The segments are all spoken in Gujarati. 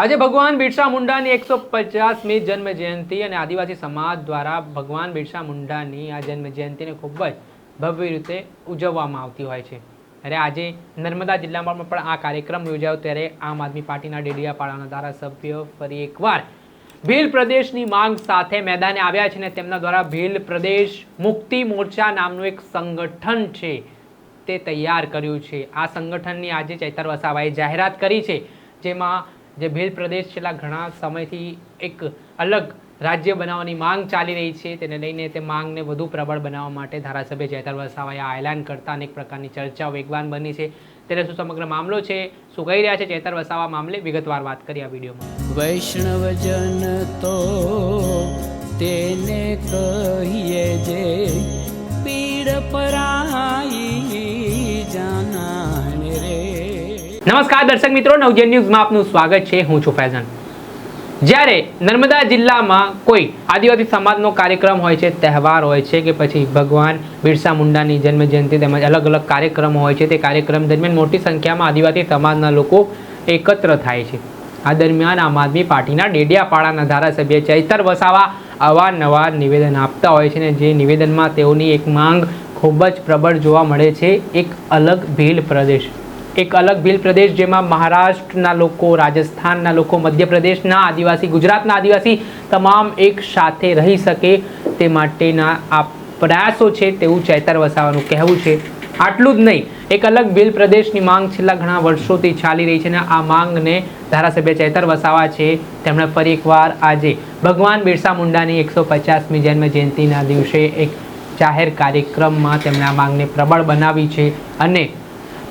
આજે ભગવાન બિરસા મુંડાની એકસો પચાસમી જન્મ જયંતિ અને આદિવાસી સમાજ દ્વારા ભગવાન બિરસા મુંડાની આ જન્મ જયંતિને ખૂબ જ ભવ્ય રીતે ઉજવવામાં આવતી હોય છે. ત્યારે આજે નર્મદા જિલ્લામાં પણ આ કાર્યક્રમ યોજાયો. ત્યારે આમ આદમી પાર્ટીના ડેડિયાપાડાના ધારાસભ્ય ફરી એકવાર ભીલ પ્રદેશની માંગ સાથે મેદાને આવ્યા છે અને તેમના દ્વારા ભીલ પ્રદેશ મુક્તિ મોરચા નામનું એક સંગઠન છે તે તૈયાર કર્યું છે. આ સંગઠનની આજે ચૈતર વસાવાએ જાહેરાત કરી છે. જેમાં જે ભીલ પ્રદેશ છેલ્લા ઘણા સમયથી એક અલગ રાજ્ય બનાવવાની માંગ ચાલી રહી છે. તેને લઈને તે માંગને વધુ પ્રબળ બનાવવા માટે ધારાસભ્ય જયતર વસાવાએ આ એલાન કરતા અનેક પ્રકારની ચર્ચાઓ વેગવાન બની છે. ત્યારે શું સમગ્ર મામલો છે, શું કહી રહ્યા છે ચેતર વસાવા મામલે વિગતવાર વાત કરી આ વિડીયોમાં. વૈષ્ણવજન તો નમસ્કાર દર્શક મિત્રો, નવજન ન્યૂઝમાં આપનું સ્વાગત છે. હું છું ફૈઝન. જ્યારે નર્મદા જિલ્લામાં કોઈ આદિવાસી સમાજનો કાર્યક્રમ હોય છે, તહેવાર હોય છે કે પછી ભગવાન બિરસા મુંડાની જન્મ જયંતિ તેમજ અલગ અલગ કાર્યક્રમો હોય છે, તે કાર્યક્રમ દરમિયાન મોટી સંખ્યામાં આદિવાસી સમાજના લોકો એકત્ર થાય છે. આ દરમિયાન આમ આદમી પાર્ટીના ડેડિયાપાડાના ધારાસભ્ય ચૈતર વસાવા અવારનવાર નિવેદન આપતા હોય છે ને જે નિવેદનમાં તેઓની એક માંગ ખૂબ જ પ્રબળ જોવા મળે છે. એક અલગ ભીલ પ્રદેશ એક અલગ ભીલ પ્રદેશ જેમાં મહારાષ્ટ્રના લોકો, રાજસ્થાનના લોકો, મધ્યપ્રદેશના આદિવાસી, ગુજરાતના આદિવાસી તમામ એક સાથે રહી શકે તે માટેના આ પ્રયાસો છે તેવું ચેતર વસાવાનું કહેવું છે. આટલું જ નહીં, એક અલગ ભીલ પ્રદેશની માંગ છેલ્લા ઘણા વર્ષોથી ચાલી રહી છે અને આ માંગને ધારાસભ્ય ચેતર વસાવા છે. તેમણે ફરી એકવાર આજે ભગવાન બિરસા મુંડાની એકસો પચાસમી જન્મ જયંતિના દિવસે એક જાહેર કાર્યક્રમમાં તેમણે આ માંગને પ્રબળ બનાવી છે અને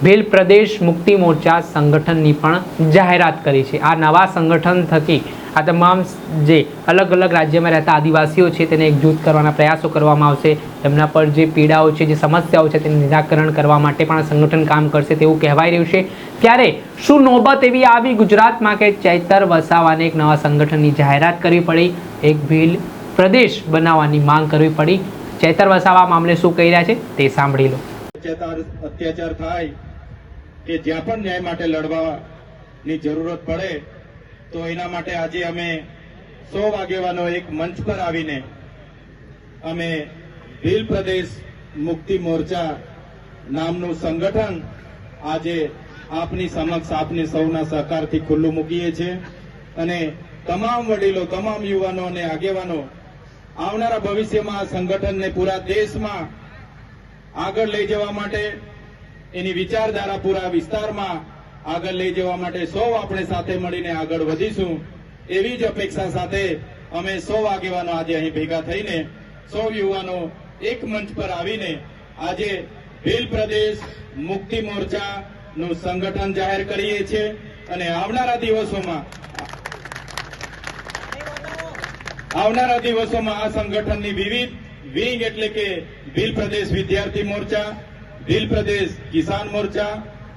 ભીલ પ્રદેશ મુક્તિ મોરચા સંગઠનની પણ જાહેરાત કરી છે. આ નવા સંગઠન થકી આ તમામ જે અલગ અલગ રાજ્યમાં રહેતા આદિવાસીઓ છે તેને એકજૂથ કરવાના પ્રયાસો કરવામાં આવશે. તેમના પર જે પીડાઓ છે, જે સમસ્યાઓ છે તેનું નિરાકરણ કરવા માટે પણ સંગઠન કામ કરશે તેવું કહેવાય રહ્યું છે. ત્યારે શું નોબત એવી આવી ગુજરાતમાં કે ચૈતર વસાવાને એક નવા સંગઠનની જાહેરાત કરવી પડી? એક ભીલ પ્રદેશ બનાવવાની માંગ કરવી પડી. ચૈતર વસાવા મામલે શું કહી રહ્યા છે તે સાંભળી લો. અત્યાચાર થાય કે જ્યાં પણ ન્યાય માટે લડવાની જરૂરત પડે, તો એના માટે આજે અમે સો વાગેવાનો એક મંચ પર આવીને અમે ભીલ પ્રદેશ મુક્તિ મોરચા નામનું સંગઠન આજે આપની સમક્ષ આપની સૌના સહકારથી ખુલ્લું મૂકીએ છીએ. અને તમામ વડીલો, તમામ યુવાનો અને આગેવાનો, આવનારા ભવિષ્યમાં આ સંગઠનને પૂરા દેશમાં આગળ લઈ જવા માટે એની વિચારધારા પૂરા વિસ્તારમાં આગળ લઈ જવા માટે સૌ આપણે સાથે મળીને આગળ વધીશું. એવી જ અપેક્ષા સાથે અમે સૌ આગેવાનો આજે અહીં ભેગા થઈને, સૌ યુવાનો એક મંચ પર આવીને આજે ભીલ પ્રદેશ મુક્તિ મોરચા નું સંગઠન જાહેર કરીએ છીએ અને આવનારા દિવસોમાં આવનારા દિવસોમાં આ સંગઠનની વિવિધ વિંગ એટલે કે ભીલ પ્રદેશ વિદ્યાર્થી મોરચા ભીલ પ્રદેશ કિસાન મોરચા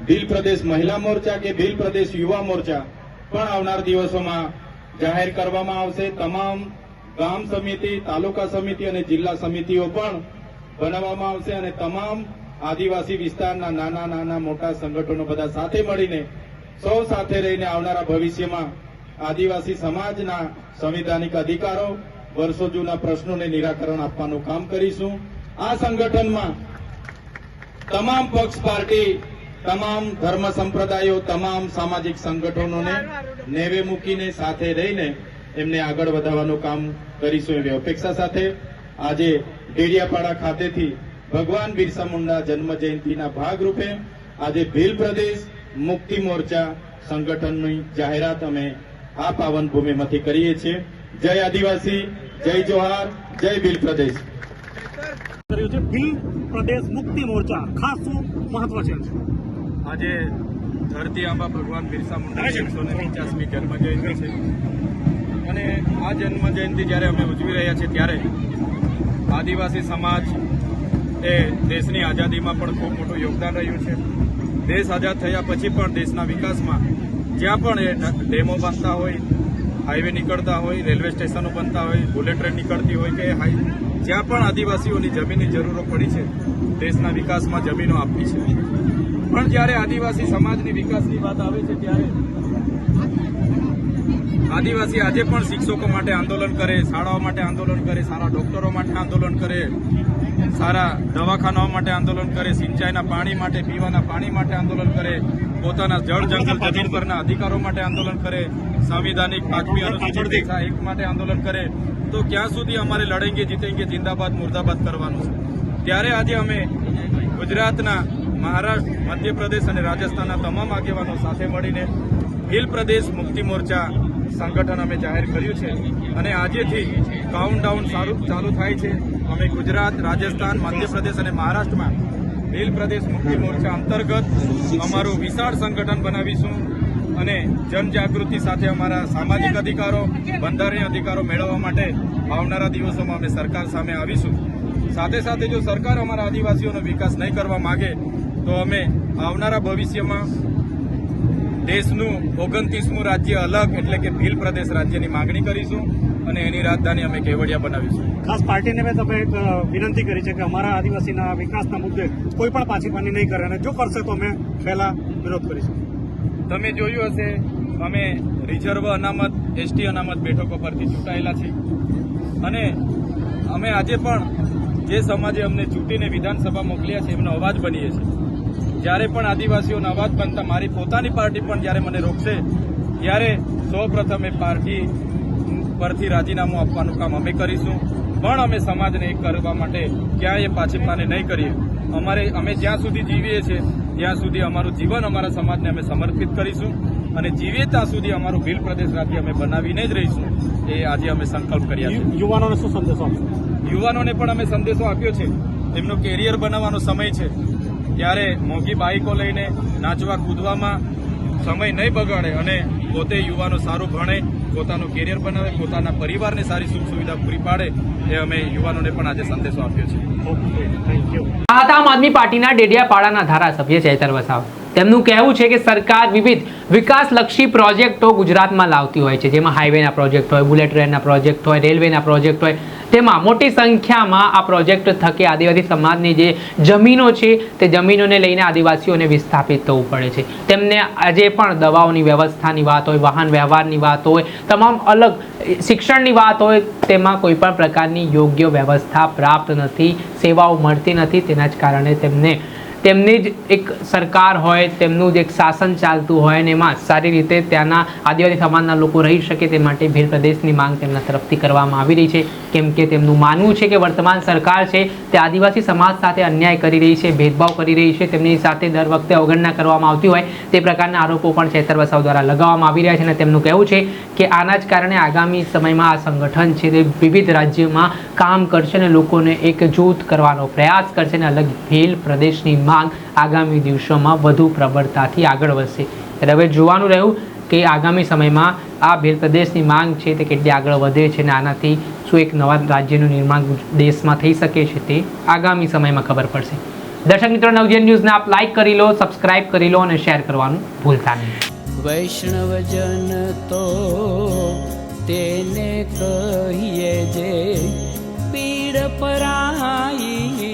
ભીલ પ્રદેશ મહિલા મોરચા કે ભીલ પ્રદેશ યુવા મોરચા પણ આવનાર દિવસોમાં જાહેર કરવામાં આવશે. તમામ ગામ સમિતિ, તાલુકા સમિતિ અને જિલ્લા સમિતિઓ પણ બનાવવામાં આવશે અને તમામ આદિવાસી વિસ્તારના નાના નાના મોટા સંગઠનો બધા સાથે મળીને, સૌ સાથે રહીને આવનારા ભવિષ્યમાં આદિવાસી સમાજના સંવિધાનિક અધિકારો વર્ષો જૂના પ્રશ્નોને નિરાકરણ આપવાનું કામ કરીશું. આ સંગઠનમાં તમામ પક્ષ પાર્ટી તમામ ધર્મ સંપ્રદાયો તમામ સામાજિક સંગઠનોને નેવે મૂકીને સાથે રહીને એમને આગળ વધારવાનું કામ કરીશું એવી અપેક્ષા સાથે. આજે ડેડિયાપાડા ખાતેથી ભગવાન બિરસા મુંડા જન્મ જયંતિના ભાગરૂપે આજે ભીલ પ્રદેશ મુક્તિ મોરચા સંગઠનની જાહેરાત અમે આ પાવન ભૂમિમાંથી કરીએ છીએ. જય આદિવાસી જય જોહાર જય ભીલ પ્રદેશ. કર્યું છે. ભીલ પ્રદેશ મુક્તિ મોરચા. ખાસ શું મહત્વ છે? આજે ધરતી આંબા ભગવાન બિરસા મુંડા એકસો ને પચાસમી જન્મ જયંતિ છે. અને આ જન્મ જયંતિ જ્યારે અમે ઉજવી રહ્યા છીએ ત્યારે આદિવાસી સમાજ એ દેશની આઝાદીમાં પણ ખૂબ મોટું યોગદાન રહ્યું છે. દેશ આઝાદ થયા પછી પણ દેશના વિકાસમાં જ્યાં પણ એ ડેમો બાંધતા હોય હાઈવે નીકળતા હોય રેલવે સ્ટેશનો બનતા હોય બુલેટ ટ્રેન નીકળતી હોય કે હાઈ જ્યાં પણ આદિવાસીઓની જમીનની જરૂરો પડી છે, દેશના વિકાસમાં જમીનો આપી છે. પણ જ્યારે આદિવાસી સમાજની વિકાસની વાત આવે છે, ત્યારે આદિવાસી આજે પણ શિક્ષકો માટે આંદોલન કરે શાળાઓ માટે આંદોલન કરે સારા ડોક્ટરો માટે આંદોલન કરે સારા દવાખાનાઓ માટે આંદોલન કરે સિંચાઈના પાણી માટે પીવાના પાણી માટે આંદોલન કરે પોતાના જળ જંગલ જમીન પરના અધિકારો માટે આંદોલન કરે સંવિધાનિક પાંચમી અનુસૂચિત એક માટે આંદોલન કરે. તો ક્યાં સુધી અમારે લડેંગે જીતેંગે જિંદાબાદ મુર્દાબાદ કરવાનું છે? ત્યારે આજે અમે ગુજરાતના મહારાષ્ટ્ર મધ્યપ્રદેશ અને રાજસ્થાનના તમામ આગેવાનો સાથે મળીને હિલ પ્રદેશ મુક્તિ મોરચા સંગઠન અમે જાહેર કર્યું છે. અને આજેથી કાઉન્ટડાઉન સારું ચાલુ થાય છે. અમે ગુજરાત, રાજસ્થાન, મધ્યપ્રદેશ અને મહારાષ્ટ્રમાં હિલ પ્રદેશ મુક્તિ મોરચા અંતર્ગત અમારું વિશાળ સંગઠન બનાવીશું. અને જનજાગૃતિ સાથે અમારા સામાજિક અધિકારો, બંધારણીય અધિકારો મેળવવા માટે આવનારા દિવસોમાં અમે સરકાર સામે આવીશું. સાથે સાથે જો સરકાર અમારા આદિવાસીઓનો વિકાસ નહીં કરવા માંગે, તો અમે આવનારા ભવિષ્યમાં દેશનું ઓગણત્રીસમું રાજ્ય અલગ એટલે કે ભીલ પ્રદેશ રાજ્યની માંગણી કરીશું અને એની રાજધાની અમે કેવડિયા બનાવીશું. ખાસ પાર્ટીને મેં તમે એક વિનંતી કરી છે કે અમારા આદિવાસીના વિકાસના મુદ્દે કોઈ પણ પાછીપાની નહીં કરે અને જો કરશે તો અમે પહેલા વિરોધ કરીશું. તમે જોયું હશે અમે રિઝર્વ અનામત એસટી અનામત બેઠકો પરથી ચૂંટાયેલા છીએ. અને અમે આજે પણ જે સમાજે અમને ચૂંટીને વિધાનસભા મોકલ્યા છે એમનો અવાજ બનીએ છીએ. જ્યારે પણ આદિવાસીઓનો અવાજ બનતા મારી પોતાની પાર્ટી પણ જ્યારે મને રોકશે ત્યારે સૌ પ્રથમ એ પાર્ટી પરથી રાજીનામું આપવાનું કામ અમે કરીશું. પણ અમે સમાજને એક કરવા માટે ક્યાંય પાછીપાને નહીં કરીએ. અમારે અમે જ્યાં સુધી જીવીએ છીએ ત્યાં સુધી અમારું જીવન અમારા સમાજને અમે સમર્પિત કરીશું અને જીવીએ ત્યાં સુધી અમારું ભીલ પ્રદેશ રાજ્ય અમે બનાવીને જ રહીશું. એ આજે અમે સંકલ્પ કર્યા છે. યુવાનોને શું સંદેશો યુવાનોને પણ અમે સંદેશો આપ્યો છે. એમનો કેરિયર બનાવવાનો સમય છે. ત્યારે મોંઘી બાઇકો લઈને નાચવા કૂદવામાં સમય નહીં બગાડે અને પોતે યુવાનો સારું ભણે, પોતાનું કેરિયર બનાવે, પોતાના પરિવારને સારી સુખ સુવિધા પૂરી પાડે એ અમે યુવાનોને પણ આજે સંદેશો આપ્યો છે. આમ આદમી પાર્ટીના ડેડિયાપાડાના ધારાસભ્ય ચૈતર વસાવ. તેમનું કહેવું છે કે સરકાર વિવિધ વિકાસલક્ષી પ્રોજેક્ટો ગુજરાતમાં લાવતી હોય છે. જેમાં હાઈવેના પ્રોજેક્ટ હોય, બુલેટ ટ્રેનના પ્રોજેક્ટ હોય, રેલવેના પ્રોજેક્ટ હોય તેમાં મોટી સંખ્યામાં આ પ્રોજેક્ટ થકી આદિવાસી સમાજની જે જમીનો છે, તે જમીનોને લઈને આદિવાસીઓને વિસ્થાપિત થવું પડે છે. તેમને આજે પણ દવાઓની વ્યવસ્થાની વાત હોય, વાહન વ્યવહારની વાત હોય, તમામ અલગ શિક્ષણની વાત હોય, તેમાં કોઈ પણ પ્રકારની યોગ્ય વ્યવસ્થા પ્રાપ્ત નથી, સેવાઓ મળતી નથી, તેના જ કારણે તેમને તેમની જ એક સરકાર હોય, તેમનું જ એક શાસન ચાલતું હોય અને એમાં સારી રીતે ત્યાંના આદિવાસી સમાજના લોકો રહી શકે તે માટે ભીલ પ્રદેશની માંગ તેમના તરફથી કરવામાં આવી રહી છે. કેમ કે તેમનું માનવું છે કે વર્તમાન સરકાર છે તે આદિવાસી સમાજ સાથે અન્યાય કરી રહી છે, ભેદભાવ કરી રહી છે, તેમની સાથે દર વખતે અવગણના કરવામાં આવતી હોય તે પ્રકારના આરોપો પણ ચેતર વસાવ દ્વારા લગાવવામાં આવી રહ્યા છે અને તેમનું કહેવું છે કે આના જ કારણે આગામી સમયમાં આ સંગઠન છે તે વિવિધ રાજ્યોમાં કામ કરશે અને લોકોને એક જૂથ કરવાનો પ્રયાસ કરશે અને અલગ ભીલ પ્રદેશની ભાગ આગામી દિવસોમાં વધુ પ્રબળતાથી આગળ વધશે. એટલે હવે જોવાનું રહ્યું કે આગામી સમયમાં આ ભેર પ્રદેશની માંગ છે તે કેટલી આગળ વધે છે અને આનાથી શું એક નવા રાજ્યનું નિર્માણ દેશમાં થઈ શકે છે તે આગામી સમયમાં ખબર પડશે. દર્શક મિત્રો નવજન ન્યૂઝને આપ લાઈક કરી લો સબસ્ક્રાઇબ કરી લો અને શેર કરવાનું ભૂલતા નહીં. વૈષ્ણવજન તો તેને કહીએ જે પીડ પરાઈ